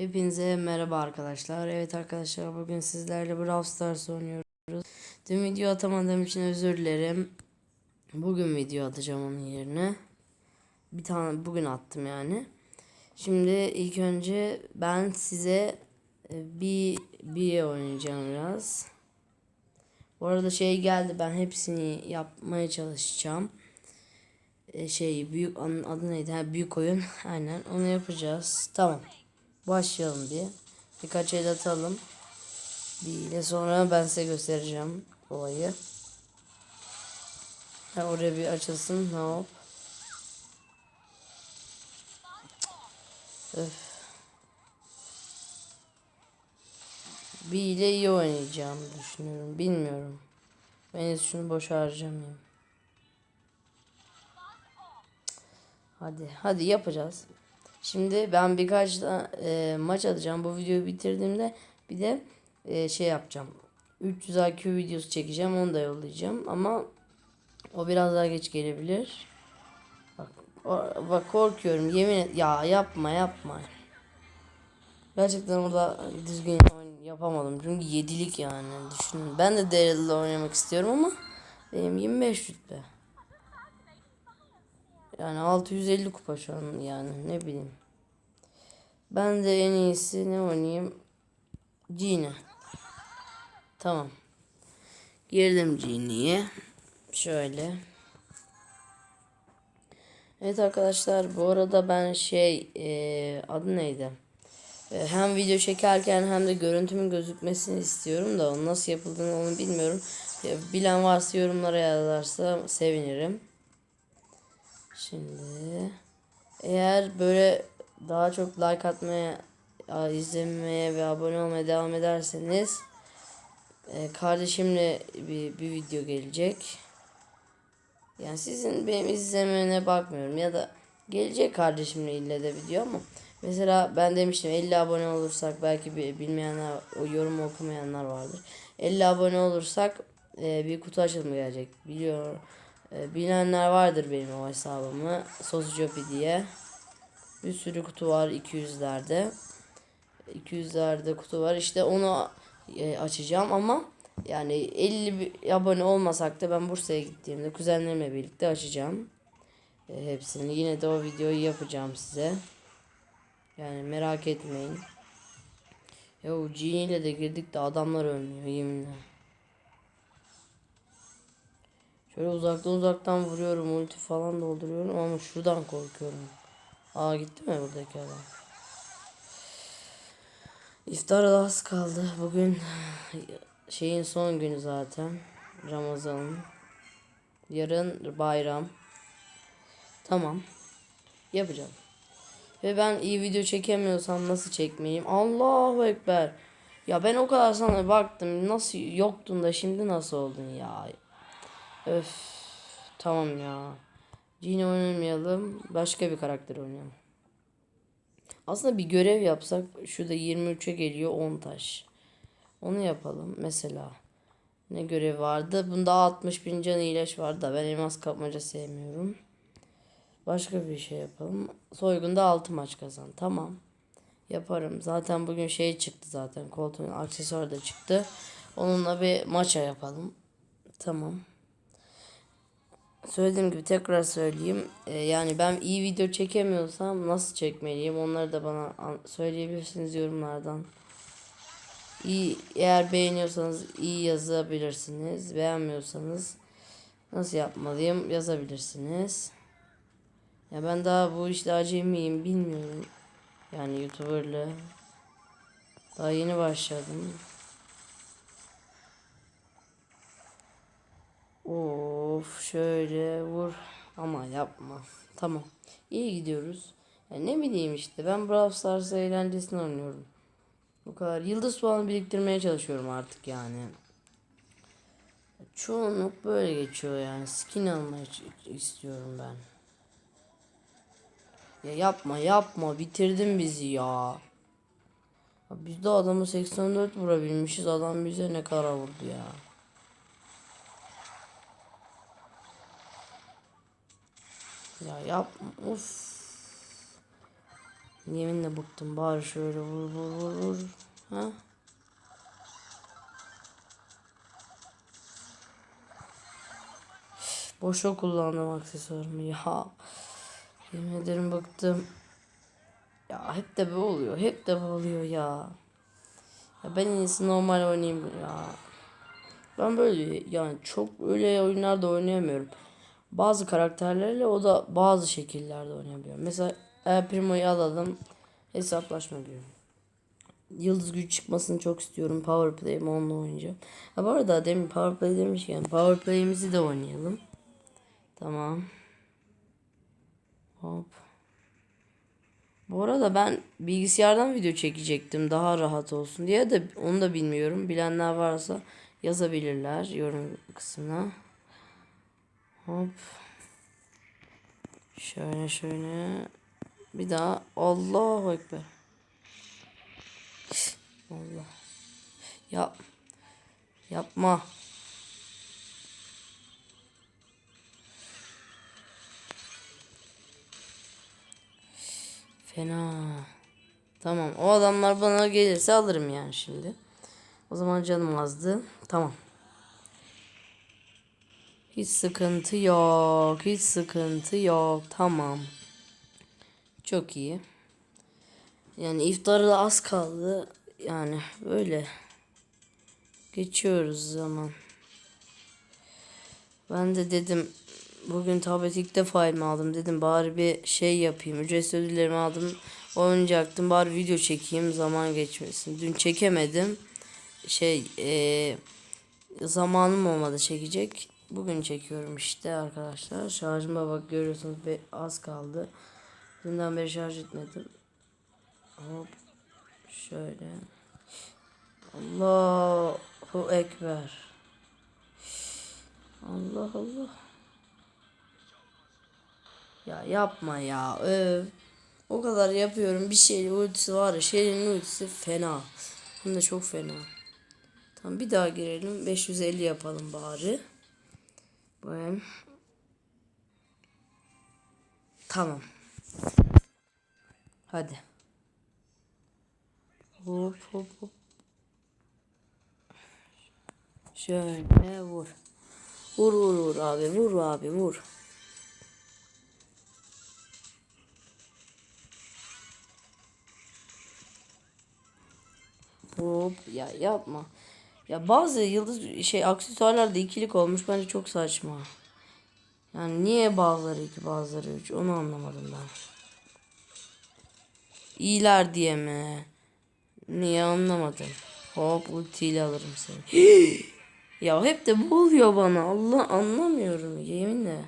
Hepinize merhaba arkadaşlar. Evet arkadaşlar bugün sizlerle Brawl Stars oynuyoruz. Dün video atamadığım için özür dilerim. Bugün video atacağım onun yerine. Bir tane bugün attım yani. Şimdi ilk önce ben size e, bir bir oynayacağım biraz. Bu arada şey geldi ben hepsini yapmaya çalışacağım. E, şey büyük adı neydi? Ha, büyük oyun. Aynen onu yapacağız. Tamam. Başlayalım bir. Birkaç el atalım. Bir ile sonra ben size göstereceğim olayı. Ha, oraya bir açılsın. Hop. Öf. Bir ile iyi oynayacağım düşünüyorum. Bilmiyorum. Ben şunu boş harcamayayım. Hadi, hadi yapacağız. Şimdi ben birkaç da e, maç atacağım. Bu videoyu bitirdiğimde bir de e, şey yapacağım. 300 IQ videosu çekeceğim. Onu da yollayacağım. Ama o biraz daha geç gelebilir. Bak, o- bak korkuyorum. Yemin et. Ya yapma yapma. Gerçekten orada düzgün yapamadım. Çünkü yedilik yani. Düşünün. Ben de Daryl'la oynamak istiyorum ama benim 25 rütbe. Yani 650 kupa şu an yani ne bileyim. Ben de en iyisi ne oynayayım? Genie. Tamam. Girdim Genie'ye. Şöyle. Evet arkadaşlar bu arada ben şey eee, adı neydi? E, hem video çekerken hem de görüntümün gözükmesini istiyorum da nasıl yapıldığını onu bilmiyorum. E, bilen varsa yorumlara yazarsa sevinirim. Şimdi eğer böyle daha çok like atmaya, izlemeye ve abone olmaya devam ederseniz e, kardeşimle bir, bir video gelecek. Yani sizin benim izlemene bakmıyorum ya da gelecek kardeşimle ille de video ama mesela ben demiştim 50 abone olursak belki bir bilmeyenler o yorum okumayanlar vardır. 50 abone olursak e, bir kutu açılımı gelecek. Biliyor e, bilenler vardır benim o hesabımı. Sosyopi diye. Bir sürü kutu var 200'lerde. 200'lerde kutu var. İşte onu e, açacağım ama yani 50 bir abone olmasak da ben Bursa'ya gittiğimde kuzenlerimle birlikte açacağım. E, hepsini. Yine de o videoyu yapacağım size. Yani merak etmeyin. Ya Genie ile de girdik de adamlar ölmüyor yeminle. Şöyle uzaktan uzaktan vuruyorum ulti falan dolduruyorum ama şuradan korkuyorum. Aa gitti mi buradaki adam? İftara da az kaldı. Bugün şeyin son günü zaten. Ramazan'ın. Yarın bayram. Tamam. Yapacağım. Ve ben iyi video çekemiyorsam nasıl çekmeyeyim? Allahu Ekber. Ya ben o kadar sana baktım. Nasıl yoktun da şimdi nasıl oldun ya? Öf. Tamam ya. Yine oynamayalım. Başka bir karakter oynayalım. Aslında bir görev yapsak şurada 23'e geliyor 10 taş. Onu yapalım mesela. Ne görev vardı? Bunda 60 bin can iyileş vardı da ben elmas kapmaca sevmiyorum. Başka bir şey yapalım. Soygunda 6 maç kazan. Tamam. Yaparım. Zaten bugün şey çıktı zaten. Koltuğun aksesuar da çıktı. Onunla bir maça yapalım. Tamam. Söylediğim gibi tekrar söyleyeyim. Ee, yani ben iyi video çekemiyorsam nasıl çekmeliyim? Onları da bana an- söyleyebilirsiniz yorumlardan. İyi, eğer beğeniyorsanız iyi yazabilirsiniz. Beğenmiyorsanız nasıl yapmalıyım yazabilirsiniz. Ya ben daha bu işte acemiyim bilmiyorum. Yani YouTuber'la daha yeni başladım. Of şöyle vur ama yapma. Tamam. İyi gidiyoruz. Ya ne bileyim işte ben Brawl Stars eğlencesini oynuyorum. Bu kadar. Yıldız puanı biriktirmeye çalışıyorum artık yani. Çoğunluk böyle geçiyor yani. Skin almayı istiyorum ben. Ya yapma yapma bitirdin bizi ya biz de adamı 84 vurabilmişiz. Adam bize ne kadar vurdu ya. Ya yapma. Of. Yeminle bıktım. Bari şöyle vur vur vur vur. Ha? Boşa kullandım aksesuarımı ya. Yemin ederim bıktım. Ya hep de bu oluyor. Hep de bu oluyor ya. Ya ben en iyisi normal oynayayım ya. Ben böyle yani çok öyle oyunlarda oynayamıyorum. Bazı karakterlerle o da bazı şekillerde oynayabiliyorum. Mesela El Primo'yu alalım. Hesaplaşma diyorum. Yıldız güç çıkmasını çok istiyorum. Power Play'imi onunla oynayacağım. Ha bu arada demin Power Play demişken Power Play'imizi de oynayalım. Tamam. Hop. Bu arada ben bilgisayardan video çekecektim daha rahat olsun diye de onu da bilmiyorum. Bilenler varsa yazabilirler yorum kısmına. Hop. Şöyle şöyle. Bir daha Allahu Ekber. Allah. Yap. Yapma. Fena. Tamam. O adamlar bana gelirse alırım yani şimdi. O zaman canım azdı. Tamam. Hiç sıkıntı yok. Hiç sıkıntı yok. Tamam. Çok iyi. Yani iftara da az kaldı. Yani böyle. Geçiyoruz zaman. Ben de dedim bugün tablet ilk defa elime aldım dedim bari bir şey yapayım. Ücretsiz ödüllerimi aldım. Oynayacaktım bari video çekeyim zaman geçmesin. Dün çekemedim. Şey eee zamanım olmadı çekecek. Bugün çekiyorum işte arkadaşlar. Şarjıma bak görüyorsunuz az kaldı. Dünden beri şarj etmedim. Hop. Şöyle. Allahu Ekber. Allah Allah. Ya yapma ya. Öv. O kadar yapıyorum. Bir şeyin ultisi var ya. Şeyin ultisi fena. Hem de çok fena. Tamam bir daha girelim. 550 yapalım bari. Böyle. Tamam. Hadi. Hop hop hop. Şöyle vur. Vur vur vur abi vur abi vur. Hop ya yapma. Ya bazı yıldız şey aksesuarlarda ikilik olmuş bence çok saçma. Yani niye bazıları iki bazıları üç onu anlamadım ben. İyiler diye mi? Niye anlamadım. Hop ultiyle alırım seni. ya hep de bu oluyor bana. Allah anlamıyorum yeminle.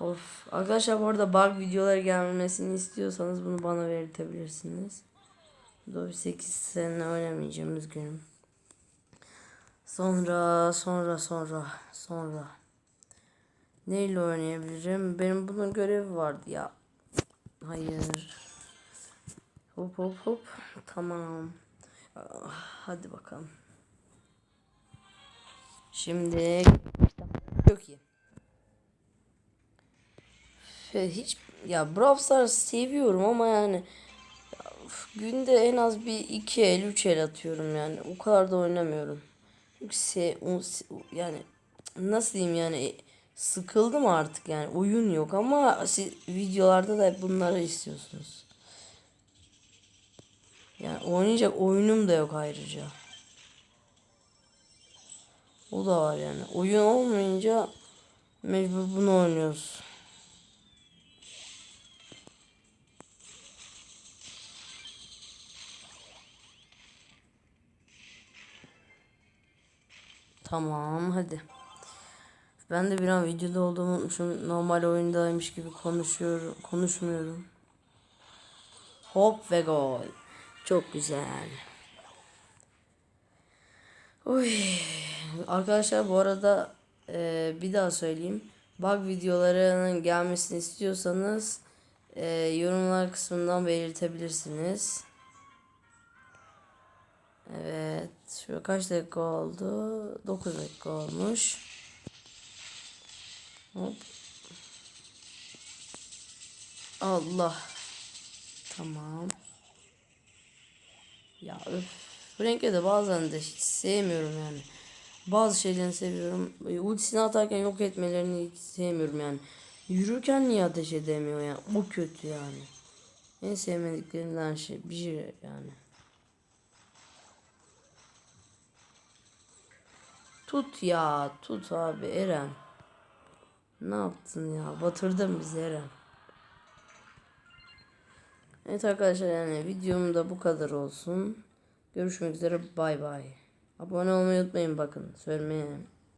Of. Arkadaşlar bu arada bug videoları gelmesini istiyorsanız bunu bana verebilirsiniz. Doğru 8 sene oynamayacağım üzgünüm. Sonra sonra sonra sonra. Neyle oynayabilirim? Benim bunun görevi vardı ya. Hayır. Hop hop hop. Tamam. Hadi bakalım. Şimdi çok iyi. Hiç ya Brawl Stars seviyorum ama yani günde en az bir iki el üç el atıyorum yani. O kadar da oynamıyorum. Se, o, yani nasıl diyeyim yani sıkıldım artık yani oyun yok ama siz videolarda da hep bunları istiyorsunuz. Yani oynayacak oyunum da yok ayrıca. O da var yani. Oyun olmayınca mecbur bunu oynuyoruz. Tamam hadi. Ben de bir an videoda olduğumu unutmuşum. Normal oyundaymış gibi konuşuyorum. Konuşmuyorum. Hop ve gol. Çok güzel. Uy. Arkadaşlar bu arada e, bir daha söyleyeyim. Bug videolarının gelmesini istiyorsanız e, yorumlar kısmından belirtebilirsiniz. Evet. Şu kaç dakika oldu? 9 dakika olmuş. Hop. Allah. Tamam. Ya öf. Bu renkleri de bazen de hiç sevmiyorum yani. Bazı şeylerini seviyorum. Ultisini atarken yok etmelerini hiç sevmiyorum yani. Yürürken niye ateş edemiyor yani? O kötü yani. En sevmediklerimden şey bir şey yani. Tut ya tut abi Eren. Ne yaptın ya? Batırdın bizi Eren. Evet arkadaşlar yani videom da bu kadar olsun. Görüşmek üzere bay bay. Abone olmayı unutmayın bakın. Söylemeye